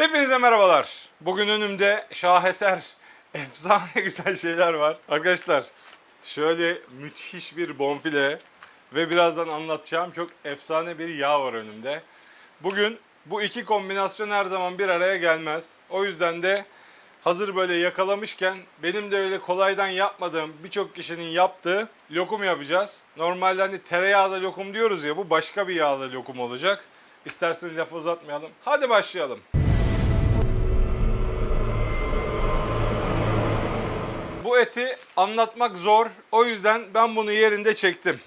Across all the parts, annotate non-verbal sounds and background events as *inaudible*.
Hepinize merhabalar. Bugün önümde şaheser, *laughs* efsane güzel şeyler var. Arkadaşlar şöyle müthiş bir bonfile ve birazdan anlatacağım çok efsane bir yağ var önümde. Bugün bu iki kombinasyon her zaman bir araya gelmez. O yüzden de hazır böyle yakalamışken benim de öyle kolaydan yapmadığım birçok kişinin yaptığı lokum yapacağız. Normalde hani tereyağda lokum diyoruz ya bu başka bir yağda lokum olacak. İsterseniz lafı uzatmayalım. Hadi başlayalım. Bu eti anlatmak zor. O yüzden ben bunu yerinde çektim.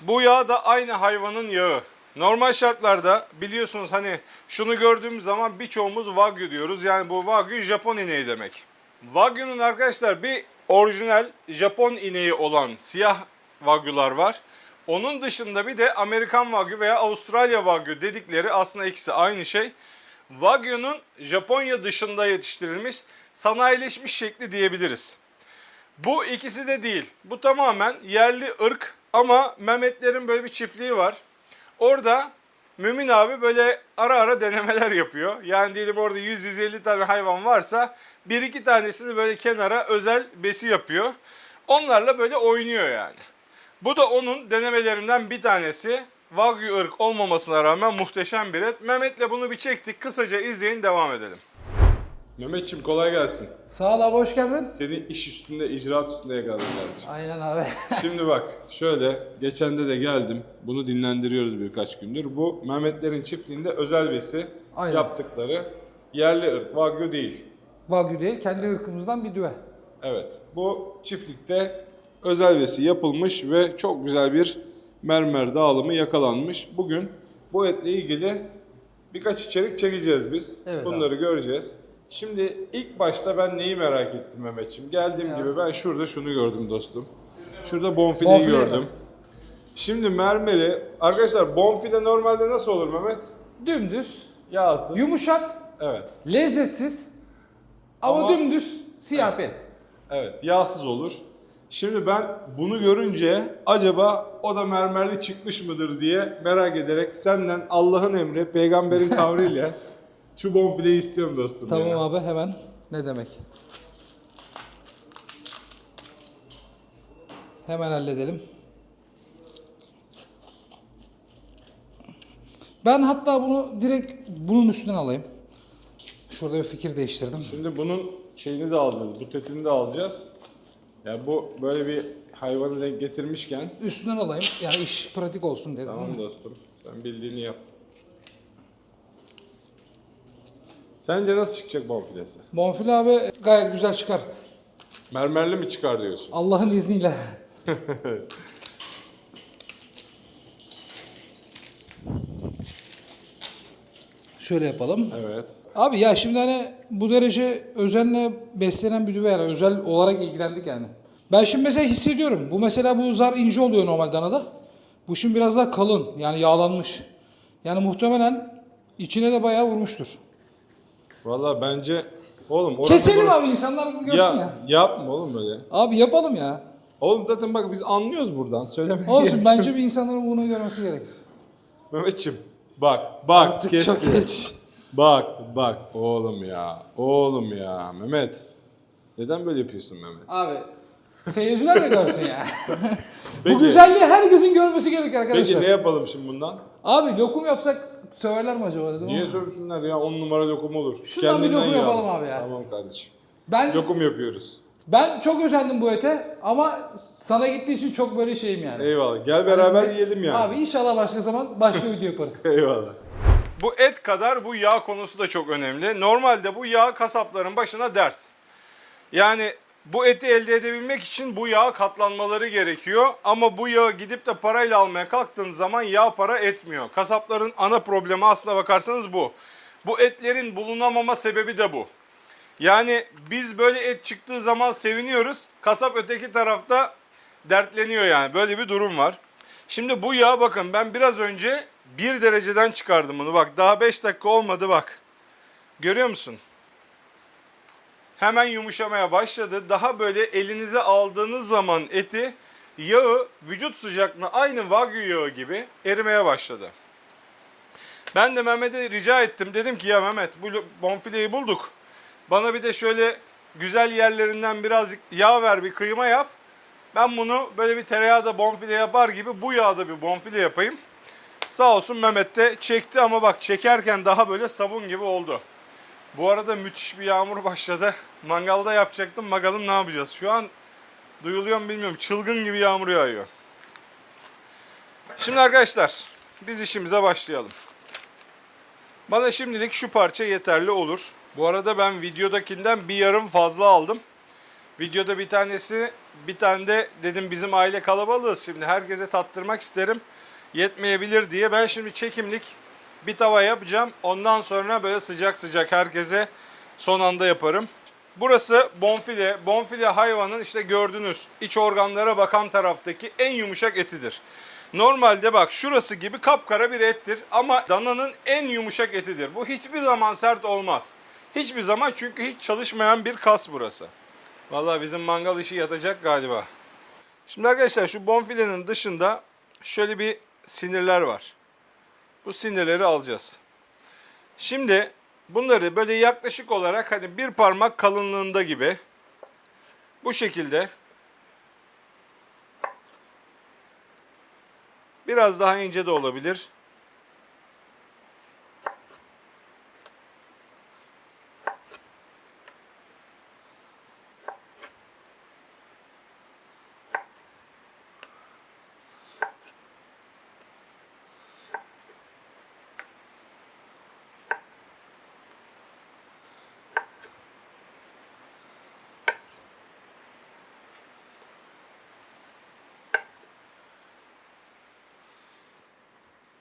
Bu yağ da aynı hayvanın yağı. Normal şartlarda biliyorsunuz hani şunu gördüğümüz zaman birçoğumuz Wagyu diyoruz. Yani bu Wagyu Japon ineği demek. Wagyu'nun arkadaşlar bir orijinal Japon ineği olan siyah Wagyu'lar var. Onun dışında bir de Amerikan Wagyu veya Avustralya Wagyu dedikleri aslında ikisi aynı şey. Wagyu'nun Japonya dışında yetiştirilmiş sanayileşmiş şekli diyebiliriz. Bu ikisi de değil. Bu tamamen yerli ırk ama Mehmetlerin böyle bir çiftliği var. Orada Mümin abi böyle ara ara denemeler yapıyor. Yani diyelim orada 100-150 tane hayvan varsa bir iki tanesini böyle kenara özel besi yapıyor. Onlarla böyle oynuyor yani. Bu da onun denemelerinden bir tanesi. Wagyu ırk olmamasına rağmen muhteşem bir et. Mehmet'le bunu bir çektik. Kısaca izleyin devam edelim. Mehmetçim kolay gelsin. Sağ ol abi hoş geldin. Seni iş üstünde, icraat üstünde yakaladım kardeşim. Aynen abi. *laughs* Şimdi bak şöyle geçende de geldim. Bunu dinlendiriyoruz birkaç gündür. Bu Mehmetlerin çiftliğinde özel besi Aynen. yaptıkları yerli ırk. Wagyu değil. Wagyu değil kendi ırkımızdan bir düve. Evet. Bu çiftlikte özel besi yapılmış ve çok güzel bir mermer dağılımı yakalanmış. Bugün bu etle ilgili birkaç içerik çekeceğiz biz. Evet Bunları göreceğiz. Şimdi ilk başta ben neyi merak ettim Mehmetçim? Geldiğim Ya. gibi ben şurada şunu gördüm dostum. Şurada bonfileyi Bonfile mi? gördüm. Şimdi mermeri, arkadaşlar bonfile normalde nasıl olur Mehmet? Dümdüz, Yağsız. yumuşak, Evet. lezzetsiz ama, Ama- dümdüz siyah bir et. Evet, yağsız olur. Şimdi ben bunu görünce acaba o da mermerli çıkmış mıdır diye merak ederek senden Allah'ın emri, peygamberin *laughs* kavriyle şu bonfileyi istiyorum dostum. Tamam ya. abi hemen. Ne demek? Hemen halledelim. Ben hatta bunu direkt bunun üstünden alayım. Şurada bir fikir değiştirdim. Şimdi bunun şeyini de alacağız, bu tetini de alacağız. Ya bu böyle bir hayvanı denk getirmişken Üstünden alayım. Yani iş pratik olsun dedim. tamam dostum sen bildiğini yap. Sence nasıl çıkacak bonfilesi? Bonfile abi gayet güzel çıkar. Mermerli mi çıkar diyorsun? Allah'ın izniyle. *laughs* Şöyle yapalım. Evet. Abi ya şimdi hani bu derece özenle beslenen bir düve yani özel olarak ilgilendik yani. Ben şimdi mesela hissediyorum. Bu mesela bu zar ince oluyor normal danada. Bu şimdi biraz daha kalın yani yağlanmış. Yani muhtemelen içine de bayağı vurmuştur. Valla bence oğlum orası Keselim böyle- abi insanlar görsün Ya, ya. yapma oğlum böyle. Abi yapalım ya. Oğlum zaten bak biz anlıyoruz buradan. Söylemeye Olsun bence bir insanların bunu görmesi gerekir. Mehmetçim bak bak Artık kes. çok geç. Bak bak oğlum ya. Oğlum ya Mehmet. Neden böyle yapıyorsun Mehmet? Abi seyirciler de görsün ya. *laughs* Peki. Bu güzelliği herkesin görmesi gerekir arkadaşlar. Peki ne yapalım şimdi bundan? Abi lokum yapsak söverler mi acaba dedim Niye ama. sövsünler ya? 10 numara lokum olur. Şundan bir lokum yağ. yapalım abi ya. Tamam kardeşim. Ben Lokum yapıyoruz. ben çok özendim bu ete ama sana gittiği için çok böyle şeyim yani. Eyvallah. Gel beraber Abi, yiyelim yani. Abi inşallah başka zaman başka *laughs* video yaparız. Eyvallah. Bu et kadar bu yağ konusu da çok önemli. Normalde bu yağ kasapların başına dert. Yani bu eti elde edebilmek için bu yağ katlanmaları gerekiyor. Ama bu yağı gidip de parayla almaya kalktığınız zaman yağ para etmiyor. Kasapların ana problemi aslına bakarsanız bu. Bu etlerin bulunamama sebebi de bu. Yani biz böyle et çıktığı zaman seviniyoruz. Kasap öteki tarafta dertleniyor yani. Böyle bir durum var. Şimdi bu yağ bakın ben biraz önce 1 dereceden çıkardım bunu. Bak daha 5 dakika olmadı bak. Görüyor musun? Hemen yumuşamaya başladı. Daha böyle elinize aldığınız zaman eti yağı vücut sıcaklığına aynı wagyu yağı gibi erimeye başladı. Ben de Mehmet'e rica ettim. Dedim ki ya Mehmet bu bonfileyi bulduk. Bana bir de şöyle güzel yerlerinden birazcık yağ ver bir kıyma yap. Ben bunu böyle bir tereyağda bonfile yapar gibi bu yağda bir bonfile yapayım. Sağ olsun Mehmet de çekti ama bak çekerken daha böyle sabun gibi oldu. Bu arada müthiş bir yağmur başladı. Mangalda yapacaktım. Bakalım ne yapacağız. Şu an duyuluyor mu bilmiyorum. Çılgın gibi yağmur yağıyor. Şimdi arkadaşlar biz işimize başlayalım. Bana şimdilik şu parça yeterli olur. Bu arada ben videodakinden bir yarım fazla aldım. Videoda bir tanesi, bir tane de dedim bizim aile kalabalığız şimdi herkese tattırmak isterim. Yetmeyebilir diye ben şimdi çekimlik bir tava yapacağım. Ondan sonra böyle sıcak sıcak herkese son anda yaparım. Burası bonfile. Bonfile hayvanın işte gördüğünüz iç organlara bakan taraftaki en yumuşak etidir. Normalde bak şurası gibi kapkara bir ettir ama dananın en yumuşak etidir. Bu hiçbir zaman sert olmaz. Hiçbir zaman çünkü hiç çalışmayan bir kas burası. Vallahi bizim mangal işi yatacak galiba. Şimdi arkadaşlar şu bonfilenin dışında şöyle bir sinirler var. Bu sinirleri alacağız. Şimdi bunları böyle yaklaşık olarak hani bir parmak kalınlığında gibi bu şekilde biraz daha ince de olabilir.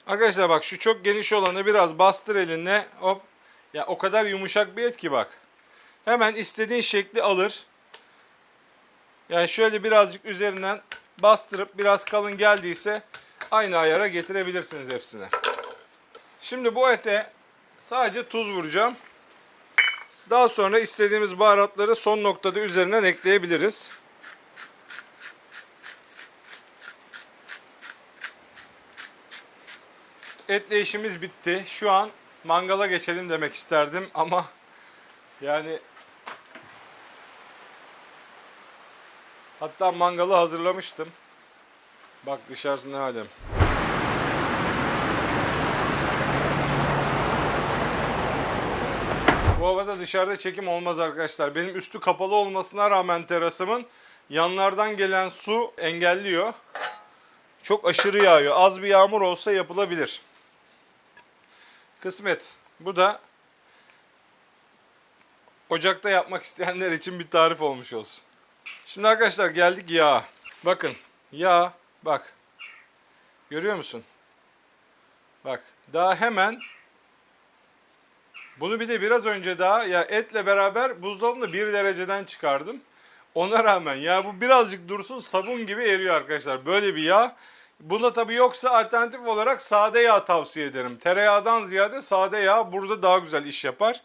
Arkadaşlar bak şu çok geniş olanı biraz bastır elinle. Hop. Ya o kadar yumuşak bir et ki bak. Hemen istediğin şekli alır. Yani şöyle birazcık üzerinden bastırıp biraz kalın geldiyse aynı ayara getirebilirsiniz hepsine. Şimdi bu ete sadece tuz vuracağım. Daha sonra istediğimiz baharatları son noktada üzerinden ekleyebiliriz. Etle işimiz bitti. Şu an mangala geçelim demek isterdim ama yani hatta mangalı hazırlamıştım. Bak dışarısı ne alem. Bu havada dışarıda çekim olmaz arkadaşlar. Benim üstü kapalı olmasına rağmen terasımın yanlardan gelen su engelliyor. Çok aşırı yağıyor. Az bir yağmur olsa yapılabilir. Kısmet. Bu da ocakta yapmak isteyenler için bir tarif olmuş olsun. Şimdi arkadaşlar geldik yağa. Bakın yağ bak. Görüyor musun? Bak daha hemen bunu bir de biraz önce daha ya etle beraber buzdolabında 1 dereceden çıkardım. Ona rağmen ya bu birazcık dursun sabun gibi eriyor arkadaşlar. Böyle bir yağ. Bunda tabii yoksa alternatif olarak sade yağ tavsiye ederim. Tereyağdan ziyade sade yağ burada daha güzel iş yapar.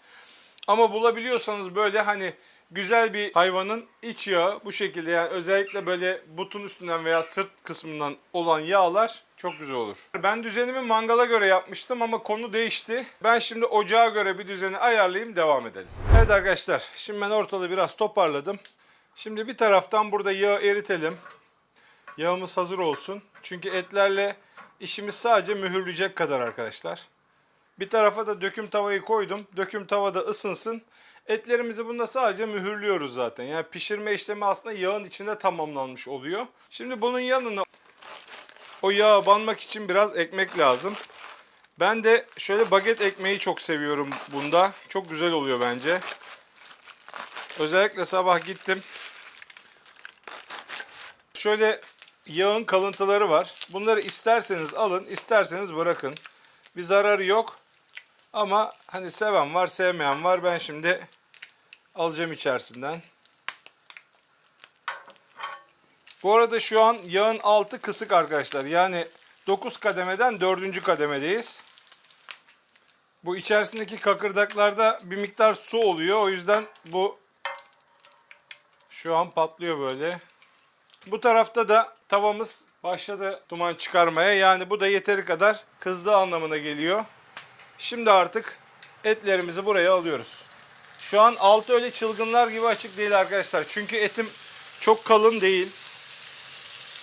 Ama bulabiliyorsanız böyle hani güzel bir hayvanın iç yağı bu şekilde yani özellikle böyle butun üstünden veya sırt kısmından olan yağlar çok güzel olur. Ben düzenimi mangala göre yapmıştım ama konu değişti. Ben şimdi ocağa göre bir düzeni ayarlayayım devam edelim. Evet arkadaşlar şimdi ben ortalığı biraz toparladım. Şimdi bir taraftan burada yağı eritelim. Yağımız hazır olsun. Çünkü etlerle işimiz sadece mühürleyecek kadar arkadaşlar. Bir tarafa da döküm tavayı koydum. Döküm tavada ısınsın. Etlerimizi bunda sadece mühürlüyoruz zaten. Yani pişirme işlemi aslında yağın içinde tamamlanmış oluyor. Şimdi bunun yanına o yağa banmak için biraz ekmek lazım. Ben de şöyle baget ekmeği çok seviyorum bunda. Çok güzel oluyor bence. Özellikle sabah gittim. Şöyle yağın kalıntıları var. Bunları isterseniz alın, isterseniz bırakın. Bir zararı yok. Ama hani seven var, sevmeyen var. Ben şimdi alacağım içerisinden. Bu arada şu an yağın altı kısık arkadaşlar. Yani 9 kademeden 4. kademedeyiz. Bu içerisindeki kakırdaklarda bir miktar su oluyor. O yüzden bu şu an patlıyor böyle. Bu tarafta da tavamız başladı duman çıkarmaya. Yani bu da yeteri kadar kızdığı anlamına geliyor. Şimdi artık etlerimizi buraya alıyoruz. Şu an altı öyle çılgınlar gibi açık değil arkadaşlar. Çünkü etim çok kalın değil.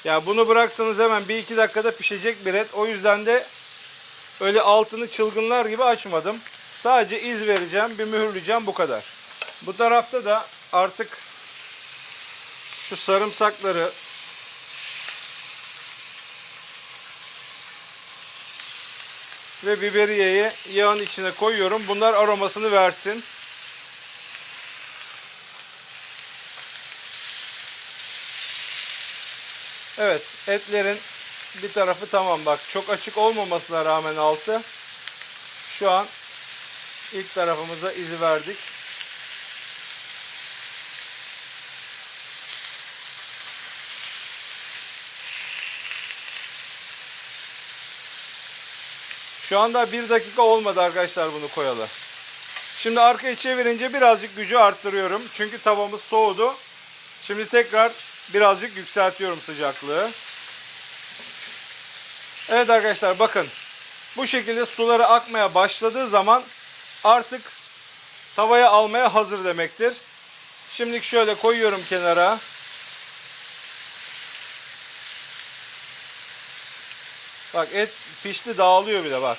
Yani bunu bıraksanız hemen bir iki dakikada pişecek bir et. O yüzden de öyle altını çılgınlar gibi açmadım. Sadece iz vereceğim, bir mühürleyeceğim bu kadar. Bu tarafta da artık şu sarımsakları ve biberiyeyi yağın içine koyuyorum. Bunlar aromasını versin. Evet, etlerin bir tarafı tamam bak. Çok açık olmamasına rağmen altı. Şu an ilk tarafımıza izi verdik. Şu anda bir dakika olmadı arkadaşlar bunu koyalı. Şimdi arkayı çevirince birazcık gücü arttırıyorum. Çünkü tavamız soğudu. Şimdi tekrar birazcık yükseltiyorum sıcaklığı. Evet arkadaşlar bakın. Bu şekilde suları akmaya başladığı zaman artık tavaya almaya hazır demektir. Şimdilik şöyle koyuyorum kenara. Bak et pişti dağılıyor bile bak.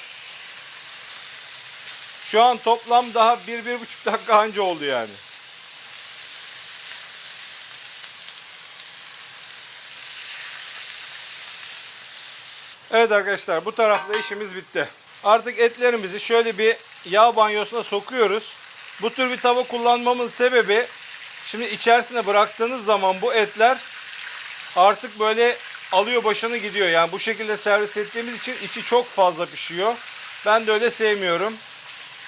Şu an toplam daha bir, bir buçuk dakika anca oldu yani. Evet arkadaşlar bu tarafta işimiz bitti. Artık etlerimizi şöyle bir yağ banyosuna sokuyoruz. Bu tür bir tava kullanmamın sebebi şimdi içerisine bıraktığınız zaman bu etler artık böyle alıyor başını gidiyor. Yani bu şekilde servis ettiğimiz için içi çok fazla pişiyor. Ben de öyle sevmiyorum.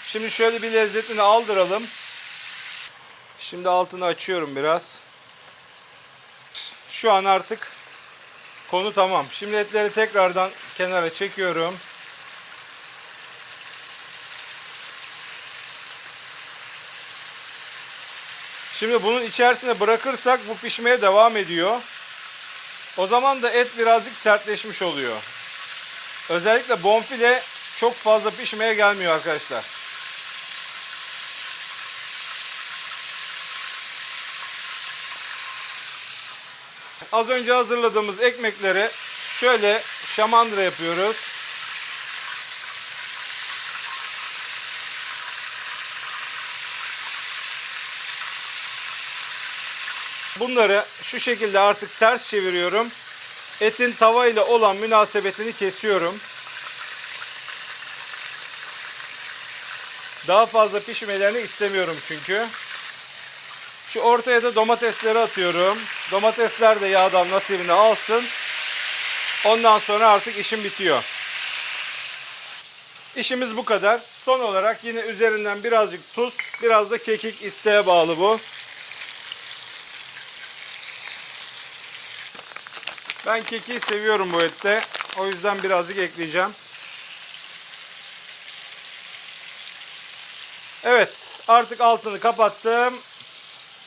Şimdi şöyle bir lezzetini aldıralım. Şimdi altını açıyorum biraz. Şu an artık konu tamam. Şimdi etleri tekrardan kenara çekiyorum. Şimdi bunun içerisine bırakırsak bu pişmeye devam ediyor. O zaman da et birazcık sertleşmiş oluyor. Özellikle bonfile çok fazla pişmeye gelmiyor arkadaşlar. Az önce hazırladığımız ekmekleri şöyle şamandıra yapıyoruz. Bunları şu şekilde artık ters çeviriyorum. Etin tava ile olan münasebetini kesiyorum. Daha fazla pişmelerini istemiyorum çünkü. Şu ortaya da domatesleri atıyorum. Domatesler de yağdan nasibini alsın. Ondan sonra artık işim bitiyor. İşimiz bu kadar. Son olarak yine üzerinden birazcık tuz, biraz da kekik isteğe bağlı bu. Ben kekiği seviyorum bu ette. O yüzden birazcık ekleyeceğim. Evet, artık altını kapattım.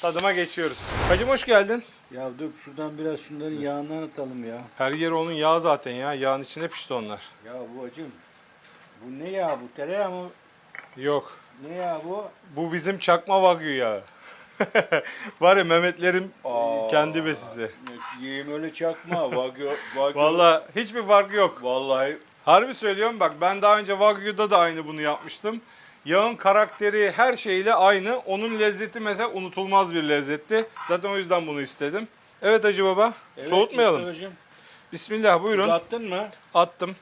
Tadıma geçiyoruz. Hacım hoş geldin. Ya dur şuradan biraz şunların yağından atalım ya. Her yeri onun yağı zaten ya. Yağın içine pişti onlar. Ya bu acım. Bu ne ya bu? Tereyağı mı? Yok. Ne ya bu? Bu bizim çakma wagyu yağı. *laughs* Var ya Mehmetlerin. Kendi besisi. Ne- Yiyeyim öyle çakma. Wagyu, wagyu. Vallahi hiçbir farkı yok. Vallahi Harbi söylüyorum bak ben daha önce Wagyu'da da aynı bunu yapmıştım. Yağın karakteri her şeyle aynı. Onun lezzeti mesela unutulmaz bir lezzetti. Zaten o yüzden bunu istedim. Evet Hacı Baba. Evet, soğutmayalım. Mustafa'cığım, Bismillah buyurun. tuz attın mı? Attım.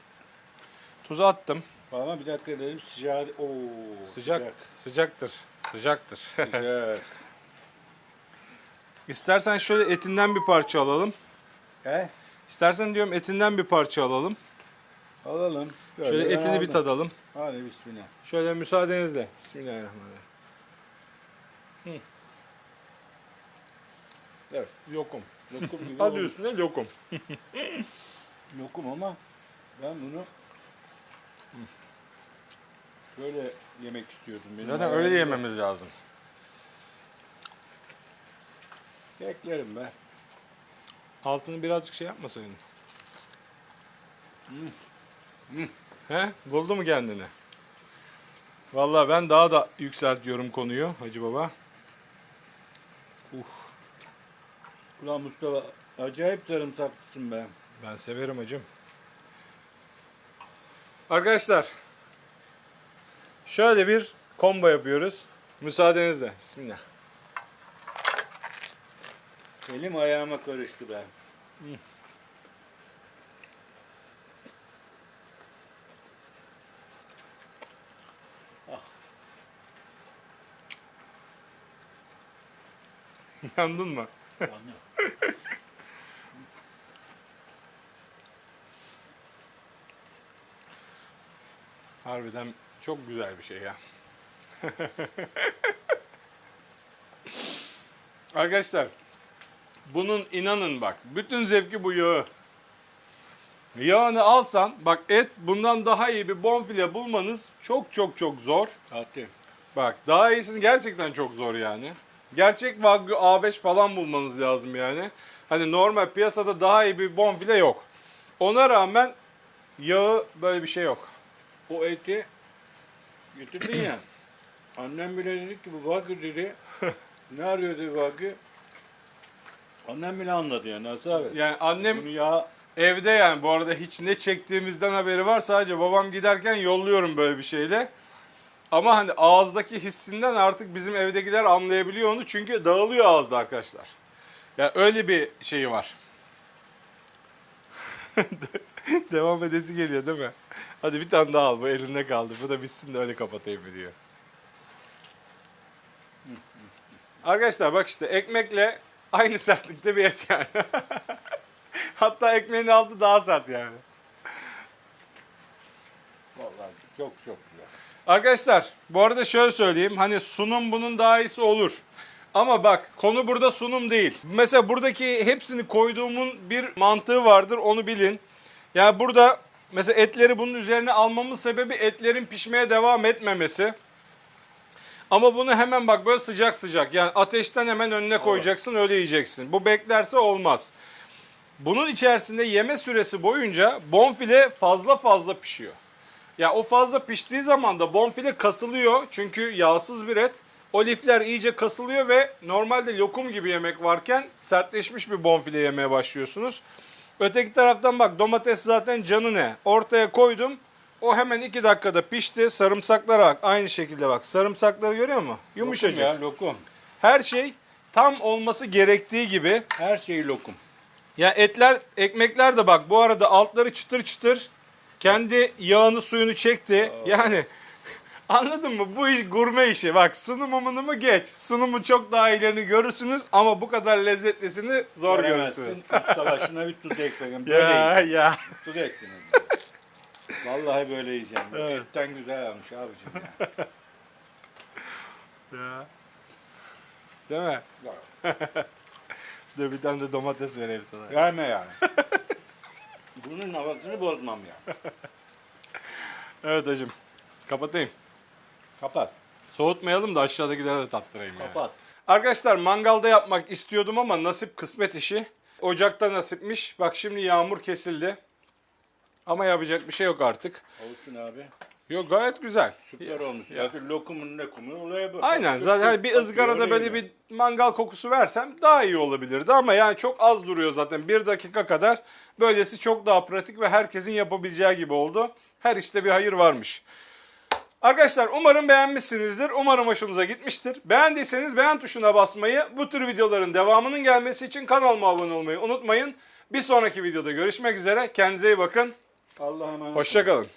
Tuzu attım. Ama bir dakika dedim sıcağı. Oo, Sıcak. Sıcaktır. Sıcaktır. *laughs* Güzel. İstersen şöyle etinden bir parça alalım. He? İstersen diyorum etinden bir parça alalım. Alalım. Böyle Şöyle ben etini bir aldım. tadalım. Hadi bismillah. Şöyle müsaadenizle. Bismillahirrahmanirrahim. Hı. Evet. Lokum. Lokum gibi *laughs* Hadi oldu. üstüne lokum. Lokum *laughs* ama ben bunu şöyle yemek istiyordum. Benim Zaten öyle yememiz lazım. Beklerim be. Altını birazcık şey yapmasaydın. He? Buldu mu kendini? Vallahi ben daha da yükseltiyorum konuyu Hacı Baba. Ulan Mustafa acayip sarımsaklısın be. Ben severim hacım. Arkadaşlar şöyle bir combo yapıyoruz. Müsaadenizle. Bismillah. Elim ayağıma karıştı be. *laughs* Yandın mı? *laughs* Harbiden çok güzel bir şey ya. *laughs* Arkadaşlar bunun inanın bak bütün zevki bu yağı. Yağını alsan bak et bundan daha iyi bir bonfile bulmanız çok çok çok zor. Fatih. Bak daha iyisini gerçekten çok zor yani. Gerçek Wagyu A5 falan bulmanız lazım yani. Hani normal piyasada daha iyi bir bonfile yok. Ona rağmen yağı böyle bir şey yok. O eti getirdin ya. *clears throat* Annem bile dedi ki bu Wagyu dedi. *laughs* ne arıyor dedi Wagyu. Annem bile anladı yani nasıl abi. Yani annem Bunu ya evde yani bu arada hiç ne çektiğimizden haberi var. Sadece babam giderken yolluyorum böyle bir şeyle. Ama hani ağızdaki hissinden artık bizim evdekiler anlayabiliyor onu. Çünkü dağılıyor ağızda arkadaşlar. Yani öyle bir şeyi var. *laughs* Devam edesi geliyor değil mi? Hadi bir tane daha al bu elinde kaldı. Bu da bitsin de öyle kapatayım diyor. Arkadaşlar bak işte ekmekle aynı sertlikte bir et yani. *laughs* Hatta ekmeğin altı daha sert yani. vallahi çok çok güzel. Arkadaşlar bu arada şöyle söyleyeyim. Hani sunum bunun daha iyisi olur. Ama bak konu burada sunum değil. Mesela buradaki hepsini koyduğumun bir mantığı vardır onu bilin. Yani burada mesela etleri bunun üzerine almamın sebebi etlerin pişmeye devam etmemesi. Ama bunu hemen bak böyle sıcak sıcak yani ateşten hemen önüne koyacaksın öyle yiyeceksin. Bu beklerse olmaz. Bunun içerisinde yeme süresi boyunca bonfile fazla fazla pişiyor. Ya o fazla piştiği zaman da bonfile kasılıyor çünkü yağsız bir et. O lifler iyice kasılıyor ve normalde lokum gibi yemek varken sertleşmiş bir bonfile yemeye başlıyorsunuz. Öteki taraftan bak domates zaten canı ne? Ortaya koydum. O hemen iki dakikada pişti. Sarımsaklara bak. Aynı şekilde bak. Sarımsakları görüyor musun? Yumuşacık. Lokum ya lokum. Her şey tam olması gerektiği gibi. Her şey lokum. Ya etler, ekmekler de bak bu arada altları çıtır çıtır. Kendi yağını suyunu çekti. Yani *laughs* anladın mı? Bu iş gurme işi. Bak sunumunu mu geç. Sunumu çok daha iyilerini görürsünüz ama bu kadar lezzetlisini zor Göremezsin. görürsünüz. Mustafa şuna bir tuz *laughs* ekleyin. Böyle Ya ya. Tuz ekleyin. Vallahi böyle yiyeceğim. Evet. Etten güzel almış abicim ya. *laughs* ya. Değil mi? *laughs* Dur bir tane de domates vereyim sana. Verme yani. Bunun havasını bozmam ya. *laughs* Evet hacım. Kapatayım. Kapat. Soğutmayalım da aşağıdakilere de tattırayım yani. Kapat. Arkadaşlar mangalda yapmak istiyordum ama nasip kısmet işi. Ocakta nasipmiş. Bak şimdi yağmur kesildi. Ama yapacak bir şey yok artık. Olsun abi. Yok gayet güzel. Süper olmuş. Ya. Zaten lokumun ne kumu olaya bak. Aynen Tık zaten hani bir atıyor, ızgarada böyle bir mangal kokusu versem daha iyi olabilirdi ama yani çok az duruyor zaten bir dakika kadar. Böylesi çok daha pratik ve herkesin yapabileceği gibi oldu. Her işte bir hayır varmış. Arkadaşlar umarım beğenmişsinizdir. Umarım hoşunuza gitmiştir. Beğendiyseniz beğen tuşuna basmayı, bu tür videoların devamının gelmesi için kanalıma abone olmayı unutmayın. Bir sonraki videoda görüşmek üzere. Kendinize iyi bakın. Allah'a emanet. Hoşçakalın.